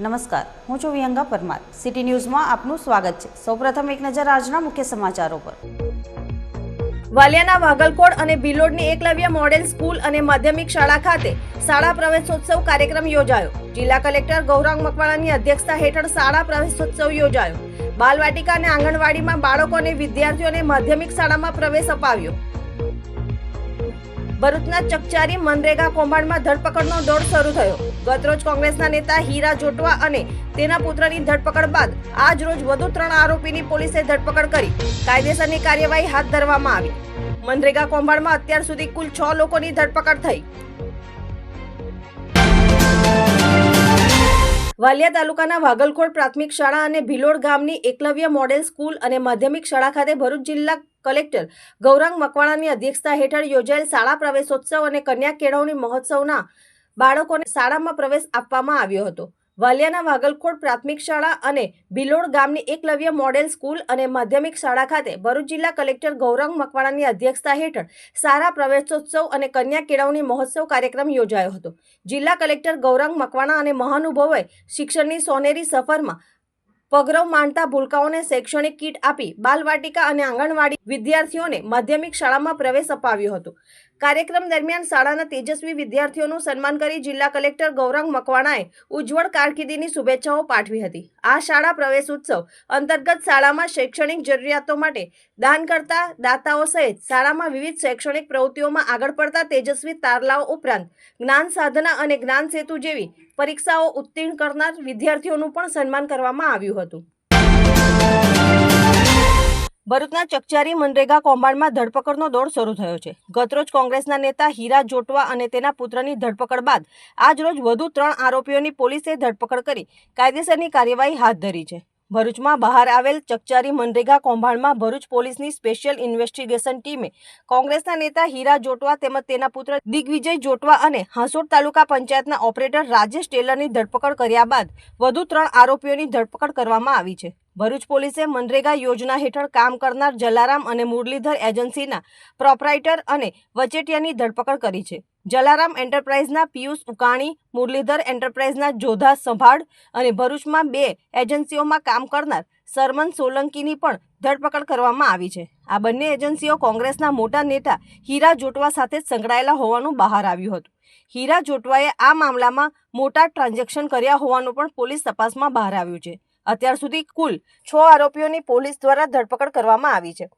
નમસ્કાર. હું છું વિહંગા પરમાર. સિટી ન્યૂઝમાં આપનું સ્વાગત છે. સૌપ્રથમ એક નજર આજના મુખ્ય સમાચારો પર. વાલિયાના વાગલકોટ અને ભીલોડની એકલવ્ય મોડેલ સ્કૂલ અને માધ્યમિક શાળા ખાતે શાળા પ્રવેશોત્સવ કાર્યક્રમ યોજાયો. જિલ્લા કલેક્ટર ગૌરાંગ મકવાણાની અધ્યક્ષતા હેઠળ શાળા પ્રવેશોત્સવ યોજાયો. બાલવાટિકા અને આંગણવાડીમાં બાળકો અને વિદ્યાર્થીઓને માધ્યમિક શાળામાં પ્રવેશ અપાવ્યો. ભરૂચના ચકચારી મનરેગા કૌભાંડમાં ધરપકડનો દોર શરૂ થયો. ગતરોજ કોંગ્રેસના નેતા હીરા જોટવા અને તેના પુત્રની ધરપકડ બાદ આજ રોજ વધુ ત્રણ આરોપીની પોલીસે ધરપકડ કરી. કાયદેસરની કાર્યવાહી હાથ ધરવામાં આવી. મનરેગા કૌભાંડમાં અત્યાર સુધી કુલ છ લોકોની ધરપકડ થઈ. વાલિયા તાલુકાના વાગલકોટ પ્રાથમિક શાળા અને ભિલોડ ગામની એકલવ્ય મોડેલ સ્કૂલ અને માધ્યમિક શાળા ખાતે ભરૂચ જિલ્લા કલેક્ટર ગૌરાંગ મકવાણાની અધ્યક્ષતા હેઠળ યોજાયેલ શાળા પ્રવેશોત્સવ અને કન્યા કેળવણી મહોત્સવના બાળકોને શાળામાં પ્રવેશ આપવામાં આવ્યો હતો. વાલિયાના વાગલકોટ પ્રાથમિક શાળા અને બિલોડ ગામની એકલવ્ય મોડેલ સ્કૂલ અને માધ્યમિક શાળા ખાતે ભરૂચ જિલ્લા કલેક્ટર ગૌરંગ મકવાણાની અધ્યક્ષતા હેઠળ સારા પ્રવેશોત્સવ અને કન્યા કેળવણી મહોત્સવ કાર્યક્રમ યોજાયો હતો. જિલ્લા કલેક્ટર ગૌરાંગ મકવાણા અને મહાનુભાવોએ શિક્ષણની સોનેરી સફરમાં પગરવ માનતા ભૂલકાઓને શૈક્ષણિક કીટ આપી બાલવાટિકા અને આંગણવાડી વિદ્યાર્થીઓને માધ્યમિક શાળામાં પ્રવેશ અપાવ્યો હતો. કાર્યક્રમ દરમિયાન શાળાના તેજસ્વી વિદ્યાર્થીઓનું સન્માન કરી જિલ્લા કલેક્ટર ગૌરંગ મકવાણાએ ઉજ્જવળ કારકિર્દીની શુભેચ્છાઓ પાઠવી હતી. આ શાળા પ્રવેશ ઉત્સવ અંતર્ગત શાળામાં શૈક્ષણિક જરૂરિયાતો માટે દાન કરતા દાતાઓ સહિત શાળામાં વિવિધ શૈક્ષણિક પ્રવૃત્તિઓમાં આગળ પડતા તેજસ્વી તારલાઓ ઉપરાંત જ્ઞાન સાધના અને જ્ઞાન સેતુ જેવી પરીક્ષાઓ ઉત્તીર્ણ કરનાર વિદ્યાર્થીઓનું પણ સન્માન કરવામાં આવ્યું હતું. ભરૂચના ચકચારી મનરેગા કૌભાંડમાં ધરપકડનો દોર શરૂ થયો છે. ગતરોજ કોંગ્રેસના નેતા હીરા જોટવા અને તેના પુત્રની ધરપકડ બાદ આજરોજ વધુ ત્રણ આરોપીઓની પોલીસે ધરપકડ કરી કાયદેસરની કાર્યવાહી હાથ ધરી છે. ભરૂચમાં બહાર આવેલ ચકચારી મનરેગા કૌભાંડમાં ભરૂચ પોલીસની સ્પેશિયલ ઇન્વેસ્ટિગેશન ટીમે કોંગ્રેસના નેતા હીરા જોટવા તેમજ તેના પુત્ર દિગ્વિજય જોટવા અને હાંસોડ તાલુકા પંચાયતના ઓપરેટર રાજેશ ટેલરની ધરપકડ કર્યા બાદ વધુ ત્રણ આરોપીઓની ધરપકડ કરવામાં આવી છે. ભરૂચ પોલીસે મનરેગા યોજના હેઠળ કામ કરનાર જલારામ અને મુરલીધર એજન્સીના પ્રોપરાઇટર અને વચેટિયાની ધરપકડ કરી છે. જલારામ એન્ટરપ્રાઇઝના પિયુષ ઉકાણી, મુરલીધર એન્ટરપ્રાઇઝના જોધા સંભાળ અને ભરૂચમાં બે એજન્સીઓમાં કામ કરનાર સરમન સોલંકીની પણ ધરપકડ કરવામાં આવી છે. આ બંને એજન્સીઓ કોંગ્રેસના મોટા નેતા હીરા જોટવા સાથે સંકળાયેલા હોવાનું બહાર આવ્યું હતું. હીરા જોટવાએ આ મામલામાં મોટા ટ્રાન્ઝેક્શન કર્યા હોવાનું પણ પોલીસ તપાસમાં બહાર આવ્યું છે. અત્યાર સુધી કુલ છ આરોપીઓની પોલીસ દ્વારા ધરપકડ કરવામાં આવી છે.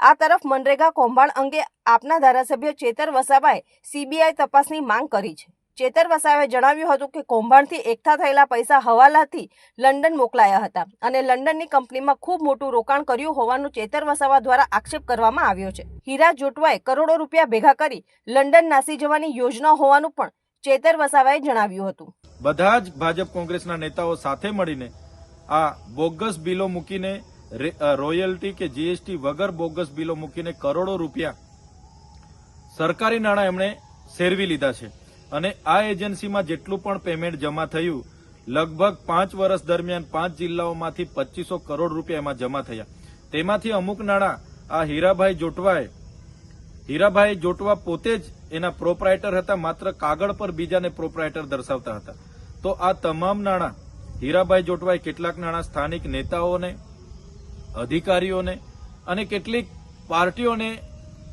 આ તરફ મનરેગા કૌભાંડ અંગે આપના ધારાસભ્ય ચેતર વસાવાએ સીબીઆઈ તપાસની માંગ કરી છે. ચેતર વસાવાએ જણાવ્યું હતું કે કૌભાંડથી એકઠા થયેલા પૈસા હવાલાથી લંડન મોકલાયા હતા અને લંડનની કંપનીમાં ખૂબ મોટું રોકાણ કર્યું હોવાનું ચેતર વસાવા દ્વારા આક્ષેપ કરવામાં આવ્યો છે. હીરા જોટવાએ કરોડો રૂપિયા ભેગા કરી લંડન નાસી જવાની યોજના હોવાનું પણ ચેતર વસાવાએ જણાવ્યું હતું. બધા જ ભાજપ કોંગ્રેસના નેતાઓ સાથે મળીને આ બોગસ બિલો મૂકીને રોયલ્ટી કે જીએસટી વગર બોગસ બિલો મૂકીને કરોડો રૂપિયા સરકારી નાણાં એમણે શેરવી લીધા છે. અને આ એજન્સીમાં જેટલું પણ પેમેન્ટ જમા થયું, લગભગ પાંચ વર્ષ દરમિયાન પાંચ જિલ્લાઓમાંથી પચીસો કરોડ રૂપિયા એમાં જમા થયા. તેમાંથી અમુક નાણાં આ હીરાભાઈ જોટવાએ હીરાભાઈ જોટવા પોતે જ એના પ્રોપરાઇટર હતા, માત્ર કાગળ પર બીજાને પ્રોપરાઇટર દર્શાવતા હતા. તો આ તમામ નાણાં હીરાભાઈ જોટવાએ કેટલાક નાણાં સ્થાનિક નેતાઓને, અધિકારીઓને અને કેટલીક પાર્ટીઓને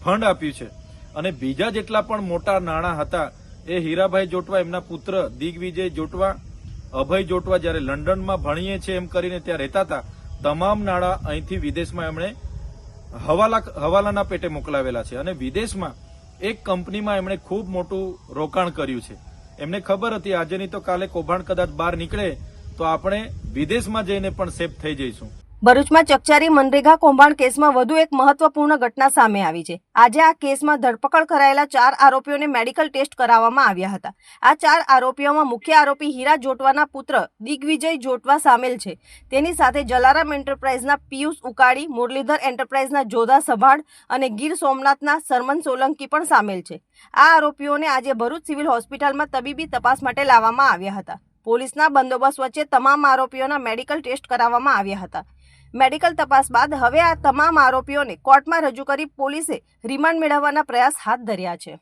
ફંડ આપ્યું છે. અને બીજા જેટલા પણ મોટા નાણાં હતા, એ હીરાભાઈ જોટવા, એમના પુત્ર દિગ્વિજય જોટવા, અભય જોટવા જ્યારે લંડનમાં ભણીએ છીએ એમ કરીને ત્યાં રહેતા હતા, તમામ નાણાં અહીંથી વિદેશમાં એમણે હવાલા, હવાલાના પેટે મોકલાવેલા છે. અને વિદેશમાં એક કંપનીમાં એમણે ખૂબ મોટું રોકાણ કર્યું છે. એમને ખબર હતી આજે નહીં તો કાલે કૌભાંડ કદાચ બહાર નીકળે તો આપણે વિદેશમાં જઈને પણ સેફ થઈ જઈશું. ભરૂચમાં ચકચારી મનરેગા કૌભાંડ કેસમાં વધુ એક મહત્વપૂર્ણ ઘટના સામે આવી છે. આજે આ કેસમાં ધરપકડ કરાયેલા ચાર આરોપીઓને મેડિકલ ટેસ્ટ કરાવવામાં આવ્યા હતા. આ ચાર આરોપીઓમાં મુખ્ય આરોપી હીરા જોટવાના પુત્ર દિગ્વિજય જોટવા સામેલ છે. તેની સાથે જલારામ એન્ટરપ્રાઇઝના પિયુષ ઉકાળી, મુરલીધર એન્ટરપ્રાઇઝના જોધા સભાડ અને ગીર સોમનાથના સરમન સોલંકી પણ સામેલ છે. આ આરોપીઓને આજે ભરૂચ સિવિલ હોસ્પિટલમાં તબીબી તપાસ માટે લાવવામાં આવ્યા હતા. પોલીસના બંદોબસ્ત વચ્ચે તમામ આરોપીઓના મેડિકલ ટેસ્ટ કરાવવામાં આવ્યા હતા. મેડિકલ તપાસ બાદ હવે આ તમામ આરોપીઓને કોર્ટમાં રજૂ કરી પોલીસે રિમાન્ડ મેળવવાના પ્રયાસ હાથ ધર્યા છે.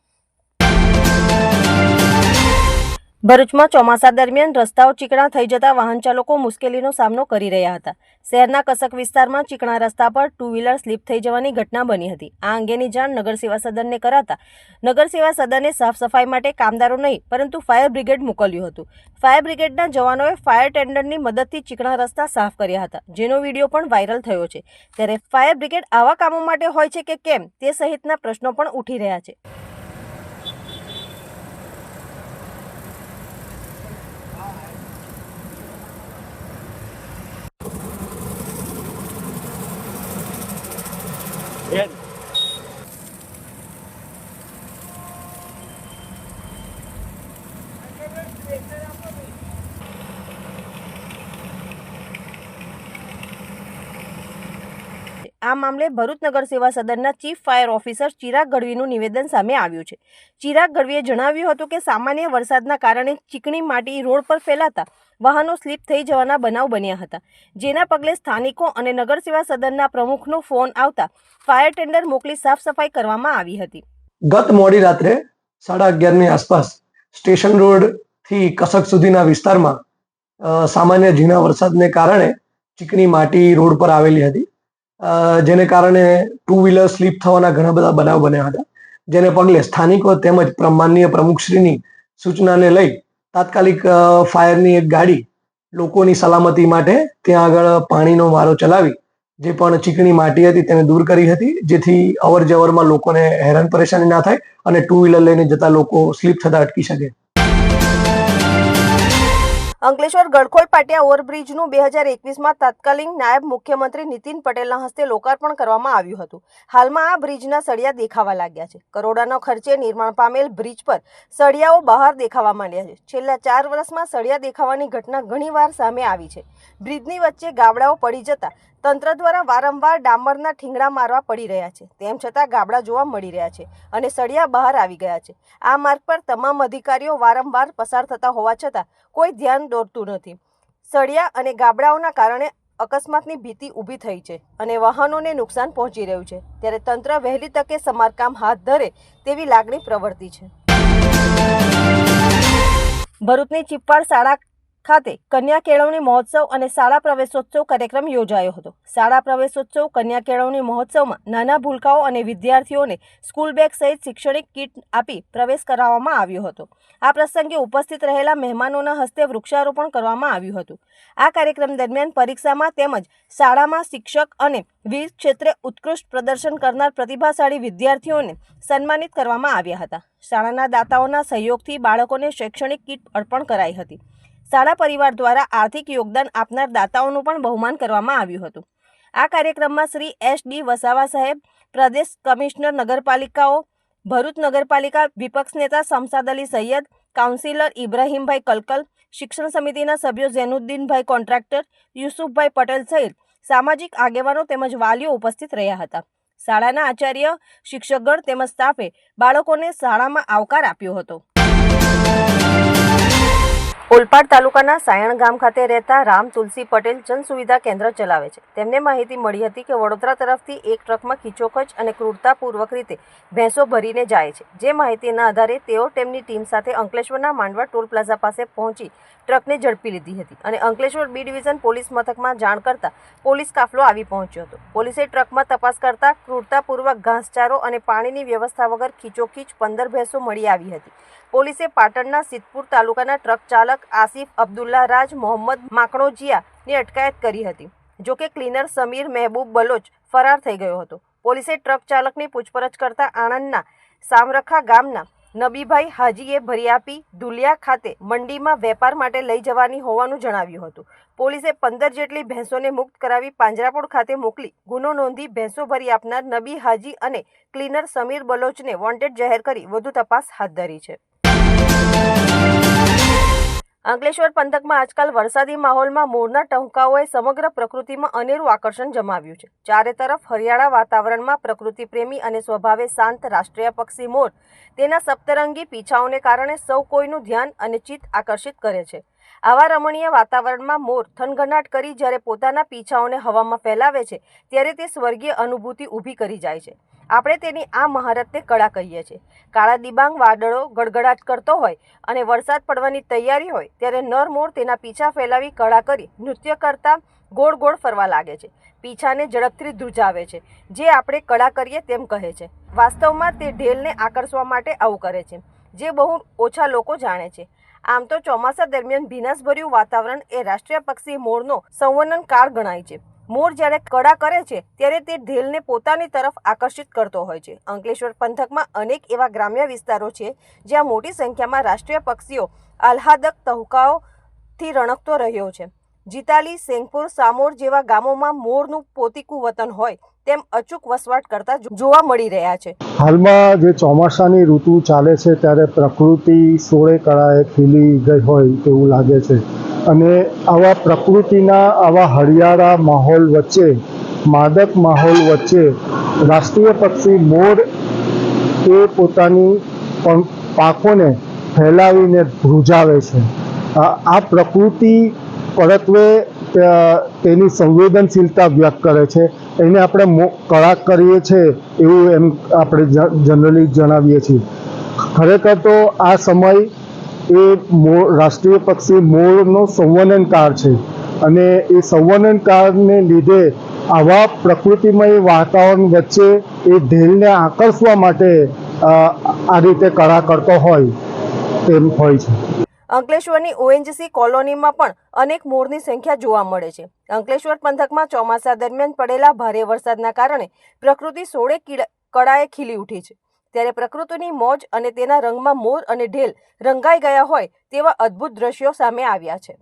ભરૂચમાં ચોમાસા દરમિયાન રસ્તાઓ ચીકણા થઈ જતા વાહન ચાલકો મુશ્કેલીનો સામનો કરી રહ્યા હતા. શહેરના કસક વિસ્તારમાં ચીકણા રસ્તા પર ટુ વ્હીલર સ્લીપ થઈ જવાની ઘટના બની હતી. આ અંગેની જાણ નગર સેવા સદનને કરાતા નગર સેવા સદને સાફ સફાઈ માટે કામદારો નહીં, પરંતુ ફાયર બ્રિગેડ મોકલ્યું હતું. ફાયર બ્રિગેડના જવાનોએ ફાયર ટેન્ડરની મદદથી ચીકણા રસ્તા સાફ કર્યા હતા, જેનો વીડિયો પણ વાયરલ થયો છે. ત્યારે ફાયર બ્રિગેડ આવા કામો માટે હોય છે કે કેમ, તે સહિતના પ્રશ્નો પણ ઉઠી રહ્યા છે. Ayan. Thank આ મામલે ભરૂચ નગર સેવા સદનના ચીફ ફાયર ઓફિસર ચિરાગ ગઢવીનું નિવેદન સામે આવ્યું છે. ચિરાગ ગઢવીએ જણાવ્યું હતું કે, સામાન્ય વરસાદના કારણે ચીકણી માટી રોડ પર ફેલાતા વાહનો સ્લીપ થઈ જવાના બનાવ બન્યા હતા. જેના પગલે સ્થાનિકો અને નગર સેવા સદનના પ્રમુખનો ફોન આવતા ફાયર ટેન્ડર મોકલી સાફ સફાઈ કરવામાં આવી હતી. ગત મોડી રાત્રે સાડા અગિયારની આસપાસ સ્ટેશન રોડથી કસક સુધીના વિસ્તારમાં સામાન્ય ઝીણા વરસાદને કારણે ચીકણી માટી રોડ પર આવેલી હતી. જેને કારણે ટુ વ્હીલર સ્લીપ થવાના ઘણા બધા બનાવ બન્યા હતા. જેને પગલે સ્થાનિકો તેમજ માનનીય પ્રમુખશ્રીની સૂચનાને લઈ તાત્કાલિક ફાયરની એક ગાડી લોકોની સલામતી માટે ત્યાં આગળ પાણીનો મારો ચલાવી, જે પણ ચીકણી માટી હતી તેને દૂર કરી હતી, જેથી અવર જવરમાં લોકોને હેરાન પરેશાની ના થાય અને ટુ વ્હીલર લઈને જતા લોકો સ્લીપ થતા અટકી શકે. અંકલેશ્વર ગડખોલ પાટિયા ઓવરબ્રિજનું બે હજાર એકવીસમાં તત્કાલીન નાયબ મુખ્યમંત્રી નીતિન પટેલના હસ્તે લોકાર્પણ કરવામાં આવ્યું હતું. હાલમાં આ બ્રિજના સળિયા દેખાવા લાગ્યા છે. કરોડોના ખર્ચે નિર્માણ પામેલ બ્રિજ પર સળિયાઓ બહાર દેખાવા માંડ્યા છે. છેલ્લા ચાર વર્ષમાં સળિયા દેખાવાની ઘટના ઘણીવાર સામે આવી છે. બ્રિજની વચ્ચે ગાબડાઓ પડી જતા તંત્ર દ્વારા વારંવાર ડામરના ઠીંગડા મારવા પડી રહ્યા છે. તેમ છતાં ગાબડા જોવા મળી રહ્યા છે અને સળિયા બહાર આવી ગયા છે. આ માર્ગ પર તમામ અધિકારીઓ વારંવાર પસાર થતા હોવા છતાં કોઈ ધ્યાન દોરતું નથી. સળિયા અને ગાબડાઓના કારણે અકસ્માતની ભીતિ ઊભી થઈ છે અને વાહનોને નુકસાન પહોંચી રહ્યું છે. ત્યારે તંત્ર વહેલી તકે સમારકામ હાથ ધરે તેવી લાગણી પ્રવર્તી છે. ભરૂચની ચિપ્પાડ શાળા ખાતે કન્યા કેળવણી મહોત્સવ અને શાળા પ્રવેશોત્સવ કાર્યક્રમ યોજાયો હતો. શાળા પ્રવેશોત્સવ, કન્યા કેળવણી મહોત્સવમાં નાના ભૂલકાઓ અને વિદ્યાર્થીઓને સ્કૂલ બેગ સહિત શૈક્ષણિક કીટ આપી પ્રવેશ કરાવવામાં આવ્યો હતો. આ પ્રસંગે ઉપસ્થિત રહેલા મહેમાનોના હસ્તે વૃક્ષારોપણ કરવામાં આવ્યું હતું. આ કાર્યક્રમ દરમિયાન પરીક્ષામાં તેમજ શાળામાં શિક્ષક અને વિવિધ ક્ષેત્રે ઉત્કૃષ્ટ પ્રદર્શન કરનાર પ્રતિભાશાળી વિદ્યાર્થીઓને સન્માનિત કરવામાં આવ્યા હતા. શાળાના દાતાઓના સહયોગથી બાળકોને શૈક્ષણિક કીટ અર્પણ કરાઈ હતી. શાળા પરિવાર દ્વારા આર્થિક યોગદાન આપનાર દાતાઓનું પણ બહુમાન કરવામાં આવ્યું હતું. આ કાર્યક્રમમાં શ્રી એસ ડી વસાવા સાહેબ, પ્રદેશ કમિશનર નગરપાલિકાઓ, ભરૂચ નગરપાલિકા વિપક્ષ નેતા શમસાદ અલી સૈયદ, કાઉન્સિલર ઇબ્રાહીમભાઈ કલકલ, શિક્ષણ સમિતિના સભ્યો ઝેનુદ્દીનભાઈ કોન્ટ્રાક્ટર, યુસુફભાઈ પટેલ સહિત સામાજિક આગેવાનો તેમજ વાલીઓ ઉપસ્થિત રહ્યા હતા. શાળાના આચાર્ય, શિક્ષકગણ તેમજ સ્ટાફે બાળકોને શાળામાં આવકાર આપ્યો હતો. ઓલપાડ તાલુકાના સાયણ ગામ ખાતે રહેતા રામ તુલસી પટેલ જન સુવિધા કેન્દ્ર ચલાવે છે. તેમને માહિતી મળી હતી કે વડોદરા તરફથી એક ટ્રકમાં ખીચોખચ અને ક્રૂરતાપૂર્વક રીતે ભેંસો ભરીને જાય છે. જે માહિતીના આધારે તેઓ તેમની ટીમ સાથે અંકલેશ્વરના માંડવા ટોલ પ્લાઝા પાસે પહોંચી ટ્રકને ઝડપી લીધી હતી અને અંકલેશ્વર બી ડિવિઝન પોલીસ મથકમાં જાણ કરતા પોલીસ કાફલો આવી પહોંચ્યો હતો. પોલીસે ટ્રકમાં તપાસ કરતા ક્રૂરતાપૂર્વક ઘાસચારો અને પાણીની વ્યવસ્થા વગર ખીચોખીચ પંદર ભેંસો મળી આવી હતી. પોલીસે પાટણના સિદ્ધપુર તાલુકાના ટ્રક ચાલક આસિફ અબ્દુલ્લા રાજ, મોહમ્મદ માકણોજીયાની અટકાયત કરી હતી જોકે ક્લીનર સમીર મહેબૂબ બલોચ ફરાર થઈ ગયો હતો. પોલીસે ટ્રક ચાલકની પૂછપરછ કરતા આણંદના સામરખા ગામના નબીભાઈ હાજીએ ભરી આપી દુલિયા ખાતે મંડીમાં વેપાર માટે લઈ જવાની હોવાનું જણાવ્યું હતું. પોલીસે પંદર જેટલી ભેંસોને મુક્ત કરાવી પાંજરાપોળ ખાતે મોકલી ગુનો નોંધી ભેંસો ભરી આપનાર નબી હાજી અને ક્લીનર સમીર બલોચને વોન્ટેડ જાહેર કરી વધુ તપાસ હાથ ધરી છે. અંકલેશ્વર પંથકમાં આજકાલ વરસાદી માહોલમાં મોરના ટહુકાઓએ સમગ્ર પ્રકૃતિમાં અનેરું આકર્ષણ જમાવ્યું છે. ચારે તરફ હરિયાળા વાતાવરણમાં પ્રકૃતિ પ્રેમી અને સ્વભાવે શાંત રાષ્ટ્રીય પક્ષી મોર. તેના સપ્તરંગી પીછાઓને કારણે સૌ કોઈનું ધ્યાન અને ચિત્ત આકર્ષિત કરે છે. આવા રમણીય વાતાવરણમાં મોર થનગનાટ કરી જ્યારે પોતાના પીછાઓને હવામાં ફેલાવે છે, ત્યારે તે સ્વર્ગીય અનુભૂતિ ઊભી કરી જાય છે. આપણે તેની આ મહારતને કળા કહીએ છીએ. કાળા દિબાંગ વાદળો ગડગડાટ કરતો હોય અને વરસાદ પડવાની તૈયારી હોય, ત્યારે નર મોર તેના પીછા ફેલાવી કળા કરી નૃત્ય કરતા ગોળ ગોળ ફરવા લાગે છે. પીછાને ઝડપથી ધ્રુજાવે છે, જે આપણે કળા કરીએ તેમ કહે છે. વાસ્તવમાં તે ઢેલને આકર્ષવા માટે આવું કરે છે, જે બહુ ઓછા લોકો જાણે છે. આમ તો ચોમાસા દરમિયાન ભીનાશભર્યું વાતાવરણ એ રાષ્ટ્રીય પક્ષી મોરનો સંવનન કાળ ગણાય છે. મોર જ્યારે કડા કરે છે, ત્યારે તે ઢેલને પોતાની તરફ આકર્ષિત કરતો હોય છે. અંકલેશ્વર પંથકમાં અનેક એવા ગ્રામ્ય વિસ્તારો છે, જ્યાં મોટી સંખ્યામાં રાષ્ટ્રીય પક્ષીઓ આહ્લાદક તહુકાઓથી રણકતો રહ્યો છે. જીતાલી સેંગપુર સામોર જેવા ગામોમાં મોરનું પોતીકું વતન હોય તેમ અચૂક વસવાટ કરતા જોવા મળી રહ્યા છે. હાલમાં જે ચોમાસાની ઋતુ ચાલે છે, ત્યારે પ્રકૃતિ સોળે કળાએ ખીલી ગઈ હોય તેવું લાગે છે. અને આવા પ્રકૃતિના આવા હરિયાળા માહોલ વચ્ચે, માદક માહોલ વચ્ચે રાષ્ટ્રીય પક્ષી મોર એ પોતાની પાંખોને ફેલાવીને ધ્રુજાવે છે. આ પ્રકૃતિ પરત્વે તેની સંવેદનશીલતા વ્યક્ત કરે છે. એને આપણે કળા કરીએ છીએ એવું એમ આપણે જનરલી જણાવીએ છીએ. ખરેખર તો આ સમય એ રાષ્ટ્રીય પક્ષી મોરનો સંવનનકાર છે. અને એ સંવનનકારને લીધે આવા પ્રકૃતિમય વાતાવરણ વચ્ચે એ ઢેલને આકર્ષવા માટે આ રીતે કળા કરતો હોય તેમ હોય છે. અંકલેશ્વરની ઓએનજીસી કોલોનીમાં પણ અનેક મોરની સંખ્યા જોવા મળે છે. અંકલેશ્વર પંથકમાં ચોમાસા દરમિયાન પડેલા ભારે વરસાદના કારણે પ્રકૃતિ સોળે કળાએ ખીલી ઉઠી છે. ત્યારે પ્રકૃતિની મોજ અને તેના રંગમાં મોર અને ઢેલ રંગાઈ ગયા હોય તેવા અદ્ભુત દ્રશ્યો સામે આવ્યા છે.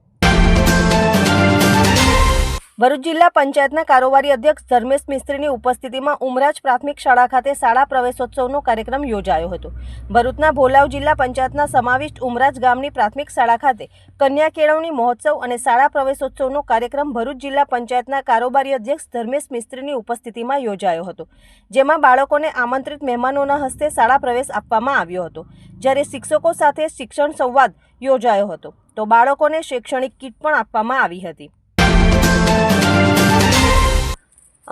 ભરૂચ જિલ્લા પંચાયતના કારોબારી અધ્યક્ષ ધર્મેશ મિસ્ત્રીની ઉપસ્થિતિમાં ઉમરાજ પ્રાથમિક શાળા ખાતે શાળા પ્રવેશોત્સવનો કાર્યક્રમ યોજાયો હતો. ભરૂચના ભોલાવ જિલ્લા પંચાયતના સમાવિષ્ટ ઉમરાજ ગામની પ્રાથમિક શાળા ખાતે કન્યા કેળવણી મહોત્સવ અને શાળા પ્રવેશોત્સવનો કાર્યક્રમ ભરૂચ જિલ્લા પંચાયતના કારોબારી અધ્યક્ષ ધર્મેશ મિસ્ત્રીની ઉપસ્થિતિમાં યોજાયો હતો, જેમાં બાળકોને આમંત્રિત મહેમાનોના હસ્તે શાળા પ્રવેશ આપવામાં આવ્યો હતો. જ્યારે શિક્ષકો સાથે શિક્ષણ સંવાદ યોજાયો હતો, તો બાળકોને શૈક્ષણિક કીટ પણ આપવામાં આવી હતી.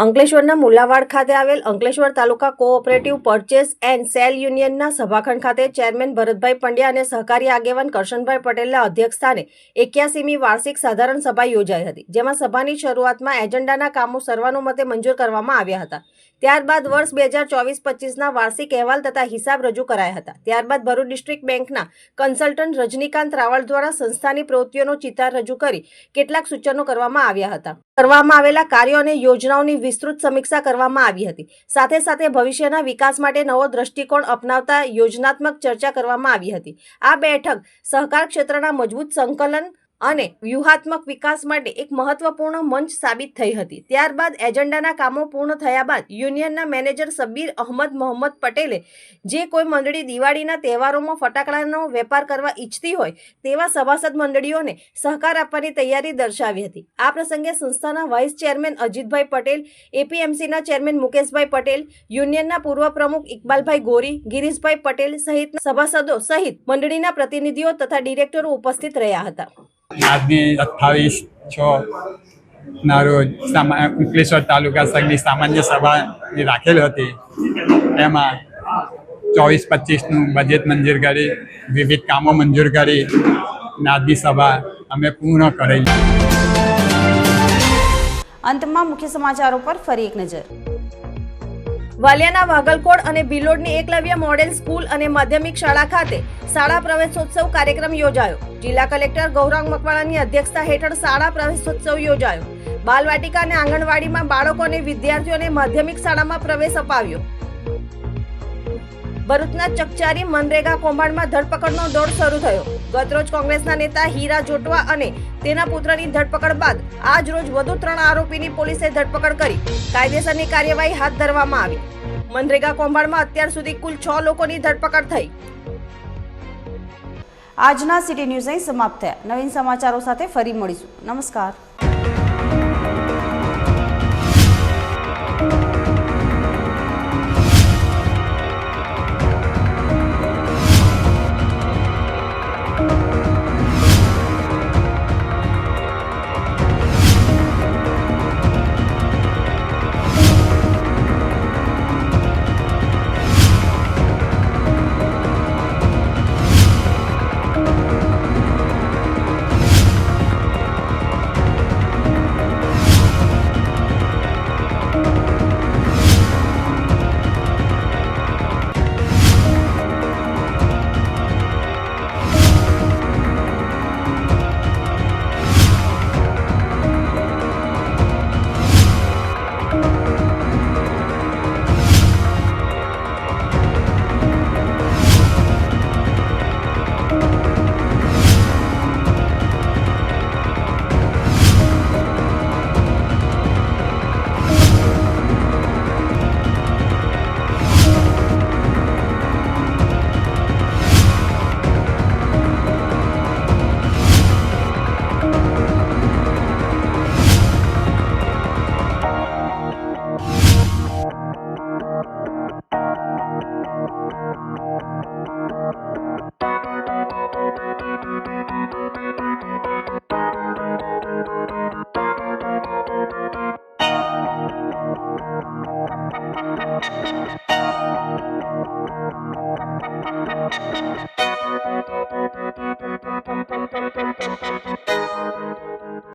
અંકલેશ્વરના મુલાવાડ ખાતે આવેલ Ankleshwar taluka cooperative purchase and sale યુનિયનના સભાખંડ ખાતે ચેરમેન ભરતભાઈ પંડ્યા અને સહકારી આગેવાન કરશનભાઈ પટેલના અધ્યક્ષસ્થાને એક્યાસીમી વાર્ષિક સાધારણ સભા યોજાઈ હતી, જેમાં સભાની શરૂઆતમાં એજન્ડાના કામો સર્વાનુમતે મંજૂર કરવામાં આવ્યા હતા. ત્યારબાદ વર્ષ બે હજાર ચોવીસ પચીસના વાર્ષિક અહેવાલ તથા હિસાબ રજૂ કરાયા હતા. ત્યારબાદ ભરૂચ ડિસ્ટ્રિક્ટ બેંકના કન્સલ્ટન્ટ રજનીકાંત રાવળ દ્વારા સંસ્થાની પ્રવૃત્તિઓનો ચિતાર રજૂ કરી કેટલાક સૂચનો કરવામાં આવ્યા હતા. કરવામાં આવેલા કાર્યો અને યોજનાઓની વિસ્તૃત સમીક્ષા કરવામાં આવી હતી. સાથે સાથે ભવિષ્યના વિકાસ માટે નવો દ્રષ્ટિકોણ અપનાવતા યોજનાત્મક ચર્ચા કરવામાં આવી હતી. આ બેઠક સહકાર ક્ષેત્રના મજબૂત સંકલન અને વ્યૂહાત્મક વિકાસ માટે એક મહત્વપૂર્ણ મંચ સાબિત થઈ હતી. ત્યારબાદ એજન્ડાના કામો પૂર્ણ થયા બાદ યુનિયનના મેનેજર સબ્બીર અહમદ મોહમ્મદ પટેલે જે કોઈ મંડળી દિવાળીના તહેવારોમાં ફટાકડાનો વેપાર કરવા ઈચ્છતી હોય તેવા સભાસદ મંડળીઓને સહકાર આપવાની તૈયારી દર્શાવી હતી. આ પ્રસંગે સંસ્થાના વાઇસ ચેરમેન અજીતભાઈ પટેલ, એપીએમસીના ચેરમેન મુકેશભાઈ પટેલ, યુનિયનના પૂર્વ પ્રમુખ ઇકબાલભાઈ ગોરી, ગિરીશભાઈ પટેલ સહિત સભાસદો સહિત મંડળીના પ્રતિનિધિઓ તથા ડિરેક્ટરો ઉપસ્થિત રહ્યા હતા. આજની અઠ્ઠાવીસ, છ ના રોજ અંકલેશ્વર તાલુકા સંઘની સામાન્ય સભા રાખેલ હતી, એમાં ચોવીસ, પચીસનું બજેટ મંજૂર કરી, વિવિધ કામો મંજૂર કરી નાદની સભા અમે પૂર્ણ કરેલી. અંતમાં મુખ્ય સમાચારો પર ફરી એક નજર. વાલિયાના વાગલકોડ અને ભિલોડની એકલવ્ય મોડેલ સ્કૂલ અને માધ્યમિક શાળા ખાતે શાળા પ્રવેશોત્સવ કાર્યક્રમ યોજાયો. જિલ્લા કલેક્ટર ગૌરાંગ મકવાણાની અધ્યક્ષતા હેઠળ શાળા પ્રવેશોત્સવ યોજાયો. બાલવાટિકા અને આંગણવાડીમાં બાળકો અને વિદ્યાર્થીઓને માધ્યમિક શાળામાં પ્રવેશ અપાવ્યો. ભરૂચના ચકચારી મનરેગા કૌભાંડમાં ધરપકડનો દોર શરૂ થયો. ગતરોજ કોંગ્રેસના નેતા હીરા જોટવા અને તેના પુત્રની ધરપકડ બાદ આજ રોજ વધુ ત્રણ આરોપીની પોલીસે ધરપકડ કરી. કાયદેસરની કાર્યવાહી હાથ ધરવામાં આવી. મનરેગા કૌભાંડમાં અત્યાર સુધી કુલ છ લોકોની ધરપકડ થઈ. આજના સિટી ન્યૂઝ અહીં સમાપ્ત થયા. નવીન સમાચારો સાથે ફરી મળીશું. નમસ્કાર.